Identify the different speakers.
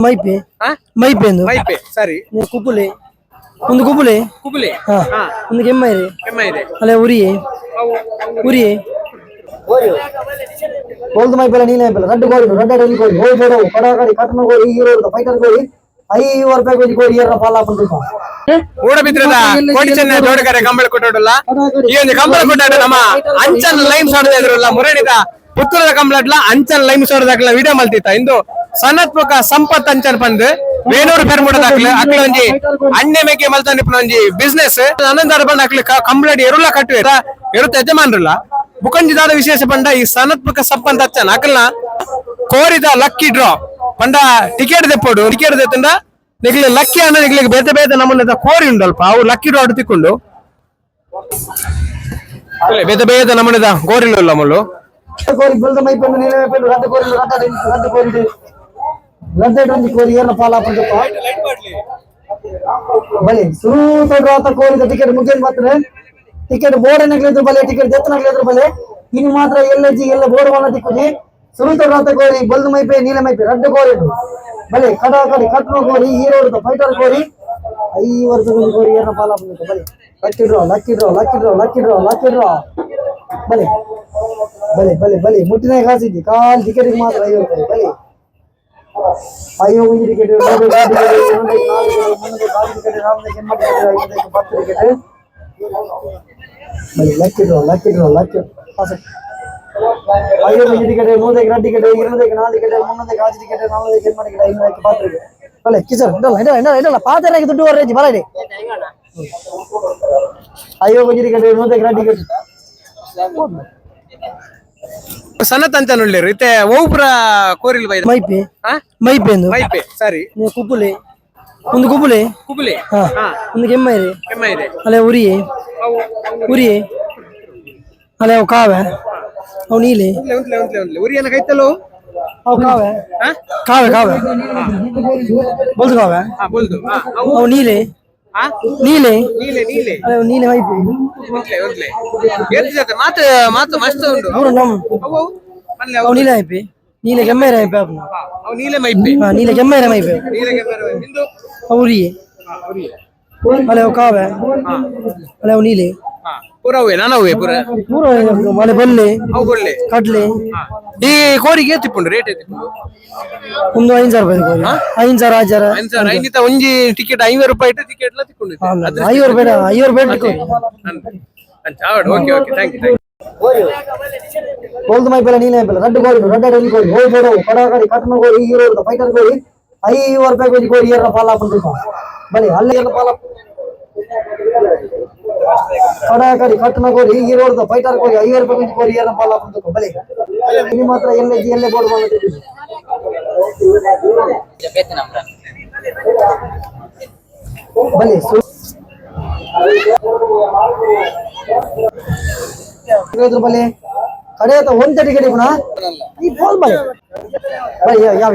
Speaker 1: ಮೈಪೆ.
Speaker 2: ಹಾ
Speaker 1: ಮೈಪೆ ಒಂದು
Speaker 2: ಮೈಪೆ ಸರಿ.
Speaker 1: ಒಂದು ಕುಪುಲೆ. ಒಂದು ಕುಪುಲೆ?
Speaker 2: ಕುಬುಲಿ
Speaker 1: ಹಾ.
Speaker 2: ಹಾ.
Speaker 1: ಒಂದು ಕೆಮ್ಮೈರೆ
Speaker 2: ಕೆಮ್ಮ ಇದೆ.
Speaker 1: ಅಲ್ಲ ಉರಿಯೆ.
Speaker 2: ಅವು
Speaker 1: ಉರಿಯೆ. ಬೋಲ್ದು ಮೈಪೆಲ್ಲ ನೀನೇ ಮೈಪೆಲ್ಲ ರಡ್ಡು ಕೋರಿ ರಡ್ಡ ಎಲ್ಲಿ ಕೋರಿ ಹೋಯ್ ಬೇಡ ಕಡಾಕಡಿ ಕಟ್ಟನ ಕೋರಿ ಹೀರೋ ಫೈಟರ್ ಕೋರಿ ಐದು ರೂಪಾಯಿ ಕೋರಿ ಕೋರಿ ಏರ ಪಾಲ ಬಂದಿಪ್ಪ
Speaker 2: ಮೂಡಬಿದ್ರದ ಕೋಟಿ ಚೆನ್ನ ದೊಡ್ಡಕರೆ ಕಂಬಳ ಕೊಟ್ಟೋಡಲ್ಲ ಈ ಒಂದು ಕಂಬಳ ಕೊಟ್ಟಾಡ ನಮ್ಮ ಅಂಚನ್ ಲೈಮ್ ಸೋಡದ ಇದ್ರಲ್ಲ ಮುರಣಿದ ಪುತ್ತೂರದ ಕಂಬಳಡ್ಲ ಅಂಚನ್ ಲೈಮ್ ಸೋಡದಾಕ್ಲ ವಿಡಿಯೋ ಮಲ್ತಿತ್ತ. ಇಂದು ಸನತ್ಮಕ ಸಂಪತ್ ಅಂಚನ್ ಪಂದ್ ಬೇನೂರು ಪೆರ್ಮುಡದಾಕ್ಲ ಅಕ್ಲ ಒಂಜಿ ಅಣ್ಣೆ ಮೇಕೆ ಮಲ್ತಂಡಿಪ್ಪ ಒಂಜಿ ಬಿಸ್ನೆಸ್ ಅನಂತರ ಬಂದ ಅಕ್ಲ ಕಂಬಳಡಿ ಎರುಲ ಕಟ್ಟುವೆ ಎರುತ್ತ ಯಜಮಾನ್ರಲ್ಲ ಬುಕಂಜಿದಾದ ವಿಶೇಷ ಪಂಡ ಈ ಸನತ್ಮಕ ಸಂಪತ್ ಅಚ್ಚನ್ ಅಕ್ಲನ ಕೋರಿದ ಲಕ್ಕಿ ಡ್ರಾ ಪಂಡ ಟಿಕೆಟ್ ತೆಪ್ಪೋಡು ಟಿಕೆಟ್ ದೆತ್ತಂಡ ನಿಗ್ಲಿ ಲಕ್ಕಿ ಅನ್ನ ನಿಗ್ಲಿಗೆ ಬೇತೆ ಬೇತೆ ನಮ್ಮನ್ನ ಕೋರಿ ಉಂಡಲ್ಪ, ಅವು ಲಕ್ಕಿ ಡ್ರಾ ತಿಕ್ಕೊಂಡು ಬೇತೆ ಬೇತೆ ನಮ್ಮನೆದ ಕೋರಿಲ್ಲ ಮುಳ್ಳು
Speaker 1: ಕೋರಿ ಮೈ ಮೈಪೆಲ್ಲ ನೀನೇ ಮೈಪೆಲ್ಲ ರಾತ ಕೋರಿ ರಡ್ಡ ರಡ್ಡ ಕೋರಿ ರಡ್ಡ ಒಂದು ಕೋರಿ ಏರ್ನ ಪಾಲ ಸುರು ರಾತ ಕೋರಿದ ಟಿಕೆಟ್ ಮುಗಿಯನ್ ಮಾತ್ರ. ಟಿಕೆಟ್ ಬೋರ್ಡ್ ನಗ್ಲಿದ್ರು ಬಲೆ ಟಿಕೆಟ್ ಎತ್ತ ನಗ್ಲಿದ್ರು ಬಲೆ. ಇನ್ನು ಮಾತ್ರ ಎಲ್ಲಜ್ಜಿ ಎಲ್ಲ ಬೋರ್ಡ್ ಮಾಡ ತಿಕ್ಕುಜಿ ಸುರು ರಾತ ಕೋರಿ ಬಲ್ದು ಮೈಪೆ, ನೀಲ ಮೈಪೆ, ರಡ್ಡ ಕೋರಿ ಬಲೆ ಕಡ ಕಡಿ, ಕಟ್ನ ಕೋರಿ, ಹೀರೋ ಫೈಟರ್ ಕೋರಿ. ಐ ವರ್ಷದ ಕೋರಿ ಏರ್ನ ಪಾಲ ಬಂದಿತ್ತು ಬಲೆ lucky draw lucky draw lucky draw lucky draw lucky draw ಬಲೆ ಬಲೆ ಬಲೆ ಬಲೆ ಮುಟ್ಟಿನ ಕಾಸಿದ್ದಿ, ಕಾಲ್ ಟಿಕೆಟ್ ಮಾತ್ರ ಐವತ್ತು ಬಲೆ ಅಯ್ಯೋ ಒಂದು ಟಿಕೆಟ್ ಮೂರು ಟಿಕೆಟ್ ಇನ್ನೊಂದಕ್ಕೆ ನಾಲ್ಕು ಟಿಕೆಟ್ ಇನ್ನೊಂದಕ್ಕೆ ನಾಲ್ಕು ಟಿಕೆಟ್ ರಾಮದಕ್ಕೆ ಎಂಟು ಟಿಕೆಟ್ ಐದಕ್ಕೆ ಹತ್ತು ಟಿಕೆಟ್ ಬಲೆ lucky draw lucky draw lucky ಅಯ್ಯೋ ಒಂದು ಟಿಕೆಟ್ ಮೂರದಕ್ಕೆ ಎರಡು ಟಿಕೆಟ್ ಇನ್ನೊಂದಕ್ಕೆ ನಾಲ್ಕು ಟಿಕೆಟ್ ಮುನ್ನೊಂದಕ್ಕೆ ಆರು ಟಿಕೆಟ್ ನಾಲ್ಕದಕ್ಕೆ ಎಂಟು ಟಿಕೆಟ್ ಐದಕ್ಕೆ ಹತ್ತು ಟಿಕೆಟ್ ಬಲೆ ಕಿಸರ್ ಇಡಲ್ಲ ಇಡಲ್ಲ ಇಡಲ್ಲ ಇಡಲ್ಲ
Speaker 2: ಸನತ್ ಅಂತ ನೋಡ್ಲಿ ಇತ್ತೆ ಓಪುರ ಕೋರಿಲ್ ಬೈ
Speaker 1: ಮೈಪೆ.
Speaker 2: ಹಾ?
Speaker 1: ಮೈಪೆ
Speaker 2: ಮೈಪೆ ಸರಿ.
Speaker 1: ಕುಪುಲೆ ಒಂದು ಕುಪುಲೆ
Speaker 2: ಕುಬುಲಿ
Speaker 1: ಹಾ.
Speaker 2: ಹಾ.
Speaker 1: ಒಂದು ಕೆಮ್ಮೈರೆ
Speaker 2: ಕೆಮ್ಮ ಇದೆ.
Speaker 1: ಅಲ್ಲ ಉರಿಯೆ.
Speaker 2: ಅವು
Speaker 1: ಉರಿಯೆ. ಅಲ್ಲ ಅವು ಕಾವೆ. ಅವು ನೀಲಿ.
Speaker 2: ಉಂಟ್ಲೆ ಉರಿಯನ್ನ ಕೈತಲು
Speaker 1: ಅವು ಕಾವೆ.
Speaker 2: ಹಾ?
Speaker 1: ಕಾವೆ ಕಾವೆ. ಬೋಲ್ದು ಕಾವೆ.
Speaker 2: ಹಾ ಹಾ. ಅವು
Speaker 1: ಅವು ನೀಲೆ. ನೀಲೆ?
Speaker 2: ನೀಲೆ ಜೊತೆ ಮಾತು ಮಾತು ಮಸ್ತ್ ಉಂಟು.
Speaker 1: ಅವರು ನಮ್ಮ
Speaker 2: ಅವು
Speaker 1: ನೀಲೆ ಐಪಿ ನೀಲೆ ಕೆಮ್ಮೆರ ಐಪಿ
Speaker 2: ಅವನು ಅವು ನೀಲೆ ಮೈಪಿ
Speaker 1: ಹಾ ನೀಲೆ ಕೆಮ್ಮೆರ ಮೈಪಿ
Speaker 2: ನೀಲೆ ಕೆಮ್ಮೆ ನಿಂದು?
Speaker 1: ಅವು ಉರಿಯೆ ಅಲ್ಲ ಅವು ಕಾವೆ. ಅಲ್ಲ ಅವು ನೀಲೆ.
Speaker 2: ಹಾ ಪೂರ ಹೂವೆ ನಾನು ಹೂವೆ ಪೂರ.
Speaker 1: ಪೂರ ಮಳೆ ಬಲ್ಲೆ
Speaker 2: ಅವು
Speaker 1: ಕಡ್ಲೆ.
Speaker 2: ಈ ಕೋರಿಗೆ ತಿಪ್ಪುಂಡು ರೇಟ್ ತಿಪ್ಪುಂಡು?
Speaker 1: ಒಂದು ಐದು ಸಾವಿರ ರೂಪಾಯಿ ಐದು ಸಾವಿರ ಆರು ಸಾವಿರ
Speaker 2: ಐದು ಸಾವಿರ ಐನಿತ ಒಂಜಿ ಟಿಕೆಟ್ ಐನೂರು ರೂಪಾಯಿ ಇಟ್ಟು ಟಿಕೆಟ್ ಎಲ್ಲ ತಿಕ್ಕೊಂಡು
Speaker 1: ಐವರು ಬೇಡ ಐದು ಬೇಡ
Speaker 2: ಓಕೆ ಓಕೆ ಥ್ಯಾಂಕ್ ಯು
Speaker 1: ಮೈ ನೀನೇ ರಡ್ಡು ಕೋರಿ ರಡ್ಡ ಎಲ್ಲಿ ಕೋರಿ. ಹೋಯ್ ಬೇಡ. ಕಟ್ನ ಕೋರಿ ಹೀರೋ ಫೈಟರ್ ಕೋರಿ. ಐದು ರೂಪಾಯಿ ಕೋರಿ ಕೋರಿ ಏರ ಪಾಲ ಬಂದಿಪ್ಪ ಬಲಿ ಅಲ್ಲಿ ಏರ ಪಾಲ ಕಡಾಕಡಿ ಕಟ್ನ ಕೋರಿ ಹೀರೋ ಫೈಟರ್ ಕೋರಿ ಐದು ರೂಪಾಯಿ ಕೋರಿ ಕೋರಿ ಏರ ಪಾಲ ಬಂದಿಪ್ಪ ಬಲಿ ಇಲ್ಲಿ ಮಾತ್ರ ಎಲ್ಲೇ ಎಲ್ಲೇ ಬೋರ್ಡ್ ಬಂದಿದ್ದೀವಿ ಬಲಿ ಇದ್ರ ಬಲಿ ಕಡೆ ಒಂದ್ ಟಿಕೆಟ್ ಗುಣ ಈ ಫೋನ್ ಬಲಿ ಬಲಿ ಯಾವ